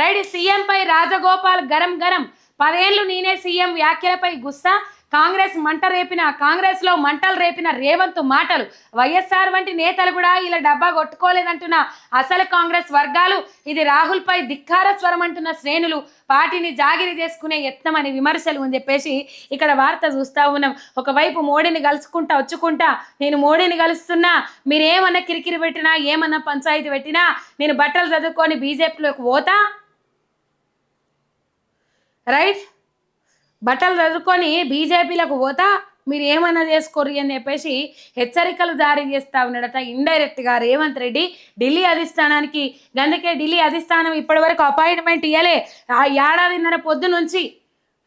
Right సీఎంపై రాజగోపాల్ గరం గరం. పదేళ్ళు నేనే సీఎం వ్యాఖ్యలపై గుస్సా. కాంగ్రెస్ మంట రేపిన కాంగ్రెస్లో మంటలు రేపిన రేవంత్ మాటలు. వైఎస్ఆర్ వంటి నేతలు కూడా ఇలా డబ్బా కొట్టుకోలేదంటున్న అసలు కాంగ్రెస్ వర్గాలు. ఇది రాహుల్ పై ధిక్కార స్వరం అంటున్న శ్రేణులు. పార్టీని జాగిరి చేసుకునే యత్నం అనే విమర్శలు అని చెప్పేసి ఇక్కడ వార్త చూస్తా ఉన్నాం. ఒకవైపు మోడీని కలుసుకుంటా వచ్చుకుంటా నేను మోడీని కలుస్తున్నా మీరేమన్నా కిరికిరి పెట్టినా ఏమన్నా పంచాయతీ పెట్టినా నేను బట్టలు చదువుకొని బీజేపీలోకి పోతా? రైట్? బట్టలు చదువుకొని బీజేపీలకు పోతా మీరు ఏమన్నా చేసుకోరు అని చెప్పేసి హెచ్చరికలు జారీ చేస్తా ఉన్నాడట ఇండైరెక్ట్గా రేవంత్ రెడ్డి. ఢిల్లీ అధిష్టానానికి గందుకే ఢిల్లీ అధిష్టానం ఇప్పటివరకు అపాయింట్మెంట్ ఇవ్వలే ఆ ఏడాదిన్నర పొద్దు నుంచి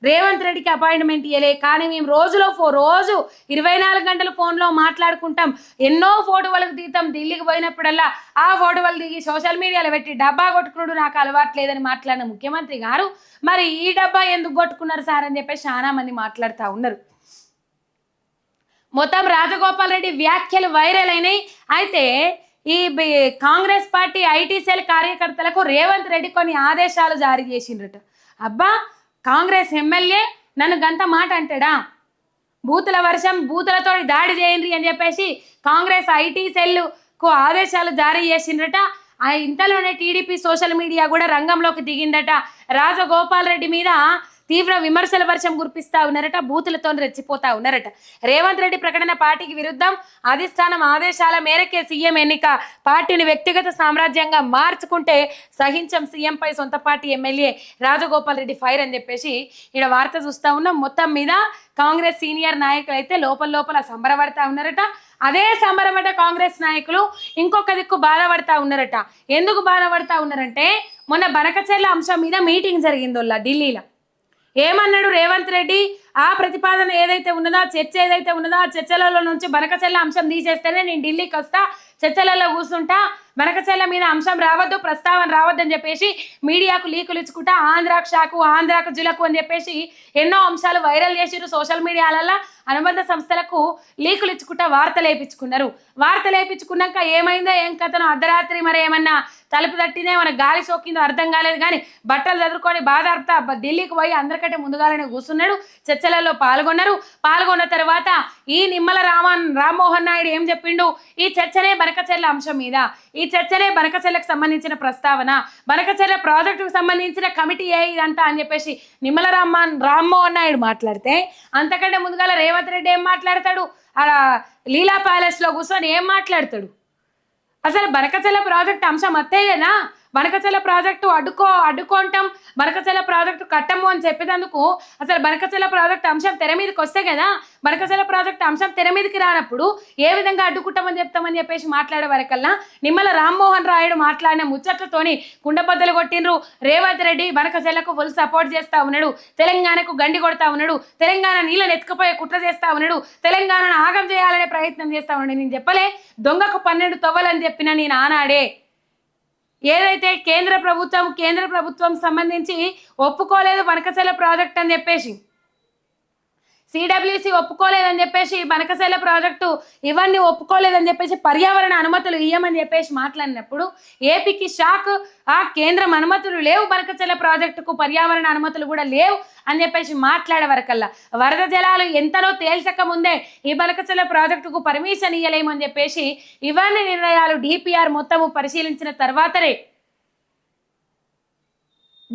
రేవంత్ రెడ్డికి అపాయింట్మెంట్ ఇవ్వలే కానీ మేము రోజులో ఫో రోజు ఇరవై నాలుగు గంటలు ఫోన్లో మాట్లాడుకుంటాం. ఎన్నో ఫోటోలకు దిగుతాం ఢిల్లీకి పోయినప్పుడల్లా ఆ ఫోటోలు దిగి సోషల్ మీడియాలో పెట్టి డబ్బా కొట్టుకున్నాడు నాకు అలవాటు లేదని మాట్లాడిన ముఖ్యమంత్రి గారు మరి ఈ డబ్బా ఎందుకు కొట్టుకున్నారు సార్? అని చెప్పేసి చాలా మంది మాట్లాడుతూ ఉన్నారు. మొత్తం రాజగోపాల్ రెడ్డి వ్యాఖ్యలు వైరల్ అయినాయి. అయితే ఈ కాంగ్రెస్ పార్టీ ఐటీ సెల్ కార్యకర్తలకు రేవంత్ రెడ్డి కొన్ని ఆదేశాలు జారీ చేసిండ్రట. అబ్బా కాంగ్రెస్ ఎమ్మెల్యే నన్ను గంత మాట అంటాడా? బూతుల వర్షం బూతులతో దాడి చేయండి అని చెప్పేసి కాంగ్రెస్ ఐటీ సెల్కు ఆదేశాలు జారీ చేసిండ్రట. ఆ ఇంతలోనే టీడీపీ సోషల్ మీడియా కూడా రంగంలోకి దిగిందట. రాజగోపాల్ రెడ్డి మీద తీవ్ర విమర్శల వర్షం కురిపిస్తా ఉన్నారట బూతులతో రెచ్చిపోతా ఉన్నారట. రేవంత్ రెడ్డి ప్రకటన పార్టీకి విరుద్ధం. అధిష్టానం ఆదేశాల మేరకే సీఎం ఎన్నిక. పార్టీని వ్యక్తిగత సామ్రాజ్యంగా మార్చుకుంటే సహించం సీఎంపై సొంత party MLA Rajagopal Reddy fire అని చెప్పేసి ఇక్కడ వార్త చూస్తా ఉన్నాం. మొత్తం మీద కాంగ్రెస్ సీనియర్ నాయకులు అయితే లోపల లోపల సంబరపడతా ఉన్నారట. అదే సంబరపడ్డ కాంగ్రెస్ నాయకులు ఇంకొక దిక్కు బాధపడతా ఉన్నారట. ఎందుకు బాధపడతా ఉన్నారంటే మొన్న బనకచెర్ల అంశం మీద మీటింగ్ జరిగింది ఢిల్లీలో. ఏమన్నాడు రేవంత్ రెడ్డి? ఆ ప్రతిపాదన ఏదైతే ఉన్నదో చర్చ ఏదైతే ఉన్నదో ఆ చర్చలలో నుంచి బనకచెల్ల అంశం తీసేస్తేనే నేను ఢిల్లీకి వస్తా చర్చలలో కూర్చుంటా బనకచెల్ల మీద అంశం రావద్దు ప్రస్తావన రావద్దు అని చెప్పేసి మీడియాకు లీకులు ఇచ్చుకుంటా ఆంధ్రాకు షాకు ఆంధ్రాకు జిలకు అని చెప్పేసి ఎన్నో అంశాలు వైరల్ చేసిరు సోషల్ మీడియాలలో అనుబంధ సంస్థలకు లీకులు ఇచ్చుకుంటా వార్తలు వేయించుకున్నారు వార్తలు వేయించుకున్నాక ఏమైందో ఏం కథను అర్ధరాత్రి మరి ఏమన్నా తలుపు తట్టిందే మన గాలి సోకిందో అర్థం కాలేదు కానీ బట్టలు చదువుకొని బాధ అర్థ ఢిల్లీకి పోయి అందరికంటే ముందుగానే కూర్చున్నాడు. చర్చలలో పాల్గొన్నారు. పాల్గొన్న తర్వాత ఈ నిమ్మల రామన్ రామ్మోహన్ నాయుడు ఏం చెప్పిండు? ఈ చర్చనే బనకచెర్ల అంశం మీద. ఈ చర్చనే బనకచెర్లకు సంబంధించిన ప్రస్తావన. బనకచెర్ల ప్రాజెక్టుకు సంబంధించిన కమిటీ ఏ ఇదంతా అని చెప్పేసి నిమ్మల రామ్మన్ రామ్మోహన్ నాయుడు మాట్లాడితే అంతకంటే ముందుగాల రేవంత్ రెడ్డి ఏం మాట్లాడతాడు? అలా లీలా ప్యాలెస్లో కూర్చొని ఏం మాట్లాడతాడు? అసలు బనకచల ప్రాజెక్ట్ అంశం అత్తేయేనా బనకచల ప్రాజెక్టు అడ్డుకో అడ్డుకోంటాం బనకచల ప్రాజెక్టు కట్టము అని చెప్పేటందుకు అసలు బనకచల ప్రాజెక్ట్ అంశం తెర మీదకి వస్తే కదా బనకచల ప్రాజెక్ట్ అంశం తెర మీదకి రానప్పుడు ఏ విధంగా అడ్డుకుంటామని చెప్తామని చెప్పేసి మాట్లాడే వరకల్లా నిమ్మల రామ్మోహన్ రాయుడు మాట్లాడిన ముచ్చట్లతోని కుండబద్దలు కొట్టిండ్రు. రేవంత్ రెడ్డి బనకచలకు ఫుల్ సపోర్ట్ చేస్తా ఉన్నాడు. తెలంగాణకు గండి కొడతా ఉన్నాడు. తెలంగాణ నీళ్ళని ఎత్తుకుపోయే కుట్ర చేస్తా ఉన్నాడు. తెలంగాణను ఆగం చేయాలనే ప్రయత్నం చేస్తా ఉన్నాడు. నేను చెప్పలే దొంగకు పన్నెండు తవ్వలని చెప్పిన నేను ఆనాడే. ఏదైతే కేంద్ర ప్రభుత్వం కేంద్ర ప్రభుత్వం సంబంధించి ఒప్పుకోలేదు బనకచెల ప్రాజెక్ట్ అని చెప్పేసి సిడబ్ల్యూసి ఒప్పుకోలేదని చెప్పేసి బనకశైల ప్రాజెక్టు ఇవన్నీ ఒప్పుకోలేదని చెప్పేసి పర్యావరణ అనుమతులు ఇయ్యమని చెప్పేసి మాట్లాడినప్పుడు ఏపీకి షాక్ ఆ కేంద్రం అనుమతులు లేవు బనకశైల ప్రాజెక్టుకు పర్యావరణ అనుమతులు కూడా లేవు అని చెప్పేసి మాట్లాడే వరకల్లా. వరద జలాలు ఎంతనో తేల్చక ముందే ఈ బనకచెల ప్రాజెక్టుకు పర్మిషన్ ఇయ్యలేమని చెప్పేసి ఇవన్నీ నిర్ణయాలు డిపిఆర్ మొత్తము పరిశీలించిన తర్వాతనే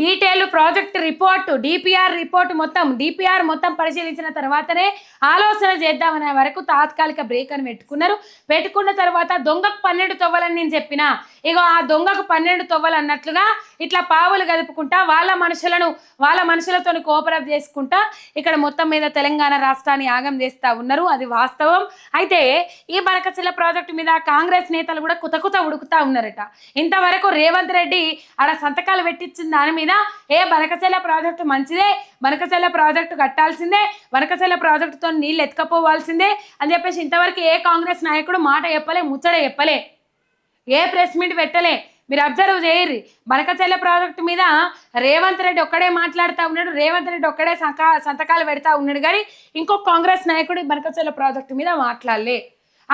detail project report DPR report మొత్తం డిపిఆర్ మొత్తం పరిశీలించిన తర్వాతనే ఆలోచన చేద్దామనే వరకు తాత్కాలిక బ్రేక్ అని పెట్టుకున్నారు. పెట్టుకున్న తర్వాత దొంగకు పన్నెండు తొవ్వలని నేను చెప్పిన. ఇగో ఆ దొంగకు పన్నెండు తొవ్వలు అన్నట్లుగా ఇట్లా పావులు గదుపుకుంటా వాళ్ళ మనుషులను వాళ్ళ మనుషులతో కోఆపరేట్ చేసుకుంటా ఇక్కడ మొత్తం మీద తెలంగాణ రాష్ట్రాన్ని ఆగం చేస్తూ ఉన్నారు. అది వాస్తవం. అయితే ఈ బనకచిల్ల ప్రాజెక్టు మీద కాంగ్రెస్ నేతలు కూడా కుతకుత ఉడుకుతా ఉన్నారట. ఇంతవరకు రేవంత్ రెడ్డి ఆడ సంతకాలు పెట్టించిన దాని మీద ఏ బనకచెల్ల ప్రాజెక్టు మంచిదే బనకచెల్ల ప్రాజెక్టు కట్టాల్సిందే బనకచెల్ల ప్రాజెక్టుతో నీళ్ళు ఎత్తుకపోవాల్సిందే అని చెప్పేసి ఇంతవరకు ఏ కాంగ్రెస్ నాయకుడు మాట చెప్పలే ముచ్చట చెప్పలే. ఏ ప్రెస్ మీట్ పెట్టలే. మీరు అబ్జర్వ్ చేయర్రి. బనకచెల్ల ప్రాజెక్టు మీద రేవంత్ రెడ్డి ఒక్కడే మాట్లాడుతూ ఉన్నాడు రేవంత్ రెడ్డి ఒక్కడే సంకా సంతకాలు పెడతా ఉన్నాడు కానీ ఇంకో కాంగ్రెస్ నాయకుడు బనకచెల్ల ప్రాజెక్టు మీద మాట్లాడలే.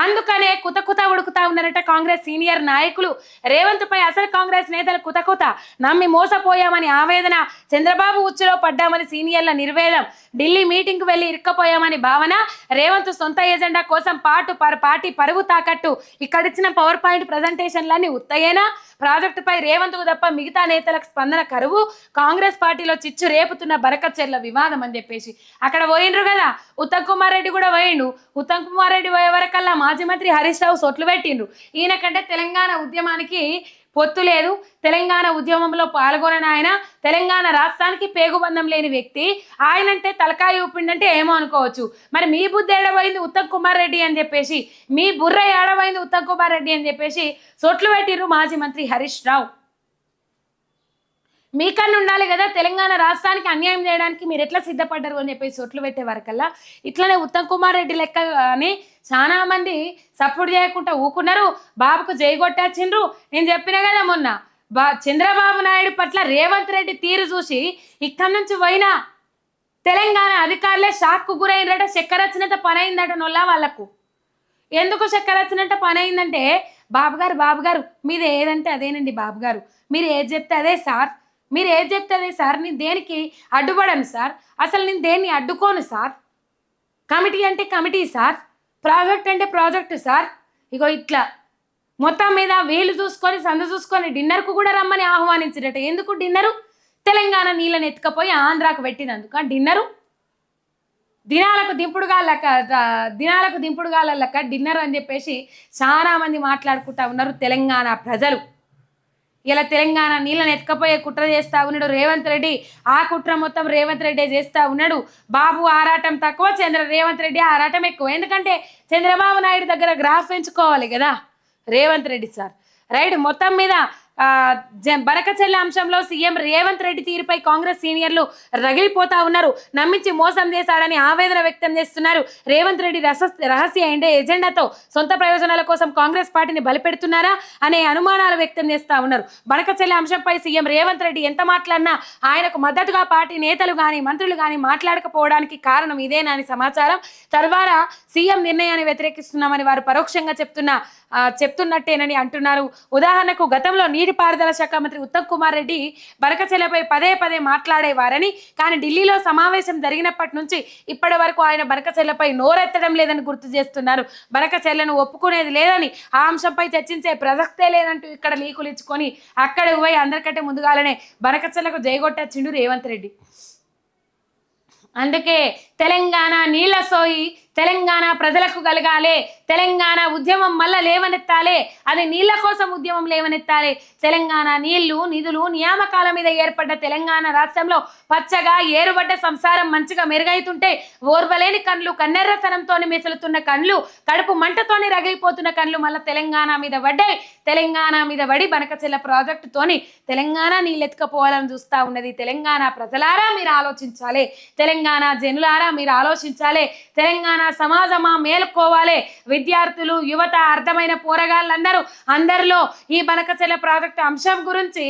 అందుకనే కుత కుత ఉడుకుతా ఉన్నారట కాంగ్రెస్ సీనియర్ నాయకులు. రేవంత్ పై అసలు కాంగ్రెస్ నేతలు కుత కుత నమ్మి మోసపోయామని ఆవేదన చంద్రబాబు ఉచ్చులో పడ్డామని సీనియర్ల నిర్వేదం. ఢిల్లీ మీటింగ్ వెళ్ళి ఇరుక్కపోయామని భావన రేవంత్ సొంత ఎజెండా కోసం పాటు పార్టీ పరువు తాకట్టు ఇక్కడిచ్చిన పవర్ పాయింట్ ప్రజెంటేషన్లన్నీ ఉత్తయేనా? ప్రాజెక్టుపై రేవంత్కు తప్ప మిగతా నేతలకు స్పందన కరువు. కాంగ్రెస్ పార్టీలో చిచ్చు రేపుతున్న బరకచెర్ల వివాదం అని చెప్పేసి. అక్కడ పోయిండ్రు కదా? ఉత్తమ్ కుమార్ రెడ్డి కూడా పోయిండు. ఉత్తమ్ కుమార్ రెడ్డి పోయే వరకల్లా మాజీ మంత్రి హరీష్ రావు సొట్లు పెట్టిండ్రు. ఈయన కంటే తెలంగాణ ఉద్యమానికి పొత్తు లేదు. తెలంగాణ ఉద్యమంలో పాల్గొనని ఆయన తెలంగాణ రాష్ట్రానికి పేగుబంధం లేని వ్యక్తి. ఆయనంటే తలకాయ ఊపిండంటే ఏమో అనుకోవచ్చు. మరి మీ బుద్ధి ఏడవైంది ఉత్తమ్ కుమార్ రెడ్డి అని చెప్పేసి మీ బుర్ర ఏడవైంది ఉత్తమ్ కుమార్ రెడ్డి అని చెప్పేసి సొట్లు పెట్టిర్రు మాజీ మంత్రి హరీష్ రావు. మీకన్నా ఉండాలి కదా తెలంగాణ రాష్ట్రానికి అన్యాయం చేయడానికి మీరు ఎట్లా సిద్ధపడ్డారు అని చెప్పేసి సొట్లు పెట్టే వరకల్లా ఇట్లనే ఉత్తమ్ కుమార్ రెడ్డి లెక్క అని చాలా మంది సపోర్ట్ చేయకుండా ఊకున్నారు. బాబుకు జై నేను చెప్పిన కదా మొన్న బా చంద్రబాబు నాయుడు పట్ల రేవంత్ రెడ్డి తీరు చూసి ఇక్కడి నుంచి పోయినా తెలంగాణ అధికారులే షాక్కు గురైనట చక్కెర వచ్చినంత పని అయిందట నొల్లా వాళ్ళకు. ఎందుకు చక్కెర వచ్చినట్ట పని అయిందంటే బాబుగారు బాబుగారు మీది ఏదంటే అదేనండి బాబుగారు. మీరు ఏది చెప్తే అదే సార్. మీరు ఏది చెప్తుంది సార్ నేను దేనికి అడ్డుపడను సార్? అసలు నేను దేన్ని అడ్డుకోను సార్? కమిటీ అంటే కమిటీ సార్? ప్రాజెక్ట్ అంటే ప్రాజెక్ట్ సార్? ఇగో ఇట్లా. మొత్తం మీద వీలు చూసుకొని సందు చూసుకొని డిన్నర్కు కూడా రమ్మని ఆహ్వానించినట్టు. ఎందుకు డిన్నరు? తెలంగాణ నీళ్ళని ఎత్తుకపోయి ఆంధ్రాకు పెట్టినందుకు. ఆ డిన్నరు? దినాలకు దింపుడుగా లెక్క దినాలకు దింపుడుగా లెక్క డిన్నర్ అని చెప్పేసి చాలామంది మాట్లాడుకుంటా ఉన్నారు తెలంగాణ ప్రజలు. ఇలా తెలంగాణ నీళ్ళని ఎత్తుకపోయే కుట్ర చేస్తా ఉన్నాడు రేవంత్ రెడ్డి. ఆ కుట్ర మొత్తం రేవంత్ రెడ్డి చేస్తా ఉన్నాడు. బాబు ఆరాటం తక్కువ చంద్ర రేవంత్ రెడ్డి ఆరాటం ఎక్కువ. ఎందుకంటే చంద్రబాబు నాయుడు దగ్గర గ్రాఫ్ పెంచుకోవాలి కదా. రేవంత్ రెడ్డి సార్. రైట్ మొత్తం మీద బరకచెల్ల అంశంలో సీఎం రేవంత్ రెడ్డి తీరుపై కాంగ్రెస్ సీనియర్లు రగిలిపోతా ఉన్నారు. నమ్మించి మోసం చేశాడని ఆవేదన వ్యక్తం చేస్తున్నారు. రేవంత్ రెడ్డి రస రహస్య ఎండే ఎజెండాతో సొంత ప్రయోజనాల కోసం కాంగ్రెస్ పార్టీని బలిపెడుతున్నారా అనే అనుమానాలు వ్యక్తం చేస్తా ఉన్నారు. బడకచెల్లి అంశంపై సీఎం రేవంత్ రెడ్డి ఎంత మాట్లాడినా ఆయనకు మద్దతుగా పార్టీ నేతలు కానీ మంత్రులు కానీ మాట్లాడకపోవడానికి కారణం ఇదేనని సమాచారం. తర్వాత సీఎం నిర్ణయాన్ని వ్యతిరేకిస్తున్నామని వారు పరోక్షంగా చెప్తున్న చెప్తున్నట్టేనని అంటున్నారు. ఉదాహరణకు గతంలో నీటిపారుదల శాఖ మంత్రి ఉత్తమ్ కుమార్ రెడ్డి బరకచెలపై పదే పదే మాట్లాడేవారని కానీ ఢిల్లీలో సమావేశం జరిగినప్పటి నుంచి ఇప్పటి వరకు ఆయన బనకచెల్లపై నోరెత్తడం లేదని గుర్తు చేస్తున్నారు. బనకచెల్లను ఒప్పుకునేది లేదని ఆ అంశంపై చర్చించే ప్రసక్తే లేదంటూ ఇక్కడ లీకులు ఇచ్చుకొని అక్కడ పోయి అందరికంటే ముందుగాలనే బనకచెల్లకు జయగొట్టచ్చిండు రేవంత్ రెడ్డి. అందుకే తెలంగాణ నీళ్ళ సోయి తెలంగాణ ప్రజలకు కలగాలి తెలంగాణ ఉద్యమం మళ్ళా లేవనెత్తాలి అది నీళ్ళ కోసం ఉద్యమం లేవనెత్తాలి. తెలంగాణ నీళ్ళు నిధులు నియామకాల మీద ఏర్పడ్డ తెలంగాణ రాష్ట్రంలో పచ్చగా ఏరుబడ్డ సంసారం మంచిగా మెరుగైతుంటే ఓర్వలేని కండ్లు కన్నెర్రతనంతోని మెసులుతున్న కళ్ళు కడుపు మంటతోని రగిలిపోతున్న కండ్లు మళ్ళీ తెలంగాణ మీద పడ్డాయి. తెలంగాణ మీద పడి బనకచెల్ల ప్రాజెక్టుతోని తెలంగాణ నీళ్ళెత్తుకపోవాలని చూస్తా ఉన్నది. తెలంగాణ ప్రజలారా మీరు ఆలోచించాలి. తెలంగాణ జనులారా మీరు ఆలోచించాలి. తెలంగాణ సమాజమా మేలుకోవాలి. విద్యార్థులు యువత అర్థమైన పోరగాళ్ళందరూ అందరిలో ఈ బనకచెల ప్రాజెక్టు అంశం గురించి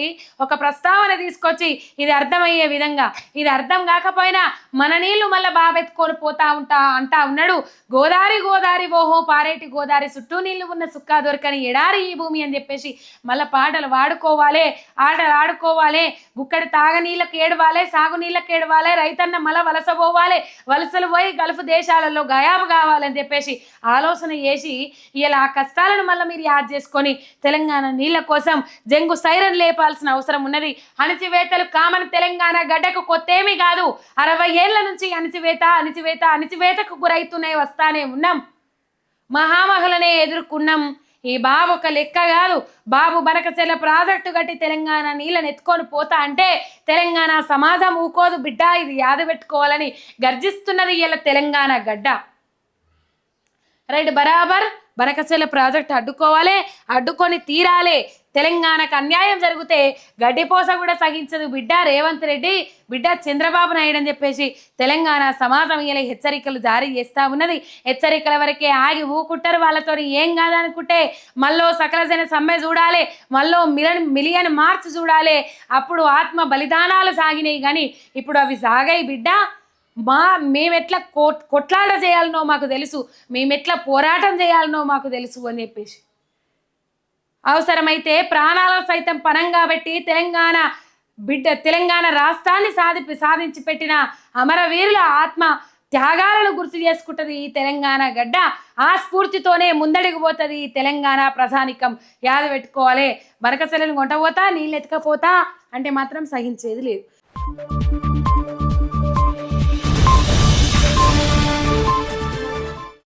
ఒక ప్రస్తావన తీసుకొచ్చి ఇది అర్థమయ్యే విధంగా. ఇది అర్థం కాకపోయినా మన నీళ్ళు మళ్ళీ బాబెత్తుకొని పోతా ఉంటా అంటా ఉన్నాడు. గోదారి గోదారి ఓహో పారేటి గోదారి చుట్టూ నీళ్ళు ఉన్న సుక్కా దొరకని ఎడారి ఈ భూమి అని చెప్పేసి మళ్ళీ పాటలు వాడుకోవాలి ఆటలు ఆడుకోవాలి. గుక్కడి తాగనీళ్ళకి ఏడవాలి సాగునీళ్ళకి ఏడవాలి రైతన్న మల వలసపోవాలి వలసలు పోయి గల్ఫ్ దేశాలలో గయాబు కావాలని చెప్పేసి ఆలోచన చేసి ఇలా ఆ కష్టాలను మళ్ళీ మీరు యాద్ చేసుకొని తెలంగాణ నీళ్ళ కోసం జంగు సైరన్ లేపాల్సిన అవసరం ఉన్నది. అణచివేతలు కామన్ తెలంగాణ గడ్డకు కొత్తేమీ కాదు. అరవై ఏళ్ళ నుంచి అణచివేత అణచివేత అణచివేతకు గురైతూనే వస్తానే ఉన్నాం. మహామహులనే ఎదుర్కొన్నాం. ఈ బాబు ఒక లెక్క కాదు. బాబు బనకచెల్ల ప్రాజెక్టు కట్టి తెలంగాణ నీళ్ళని ఎత్తుకొని పోతా అంటే తెలంగాణ సమాజం ఊకోదు బిడ్డ ఇది యాద పెట్టుకోవాలని గర్జిస్తున్నది ఇలా తెలంగాణ గడ్డ. రైట్ బరాబర్. బనకసేల ప్రాజెక్ట్ అడ్డుకోవాలి అడ్డుకొని తీరాలి. తెలంగాణకు అన్యాయం జరిగితే గడ్డిపోస కూడా సహించదు బిడ్డ రేవంత్ రెడ్డి. బిడ్డ చంద్రబాబు నాయుడు అని చెప్పేసి తెలంగాణ సమాజం ఇలా హెచ్చరికలు జారీ చేస్తా ఉన్నది. హెచ్చరికల వరకే ఆగి ఊకుంటారు వాళ్ళతో ఏం కాదనుకుంటే మళ్ళీ సకలజన సమ్మె చూడాలి మళ్ళీ మిలియన్ మిలియన్ మార్చ్ చూడాలి. అప్పుడు ఆత్మ బలిదానాలు సాగినాయి కానీ ఇప్పుడు అవి సాగాయి బిడ్డ. మా మేమెట్లా కో కొట్లాట చేయాలనో మాకు తెలుసు మేమెట్లా పోరాటం చేయాలనో మాకు తెలుసు అని చెప్పేసి. అవసరమైతే ప్రాణాల సైతం పనంగా పెట్టి తెలంగాణ బిడ్డ తెలంగాణ రాష్ట్రాన్ని సాధి సాధించి పెట్టిన అమరవీరుల ఆత్మ త్యాగాలను గుర్తు చేసుకుంటుంది ఈ తెలంగాణ గడ్డ. ఆ స్ఫూర్తితోనే ముందడికి పోతుంది ఈ తెలంగాణ ప్రజానికం. యాద పెట్టుకోవాలి. బరకసలను కొంటపోతా నీళ్ళు ఎత్తుకపోతా అంటే మాత్రం సహించేది లేదు.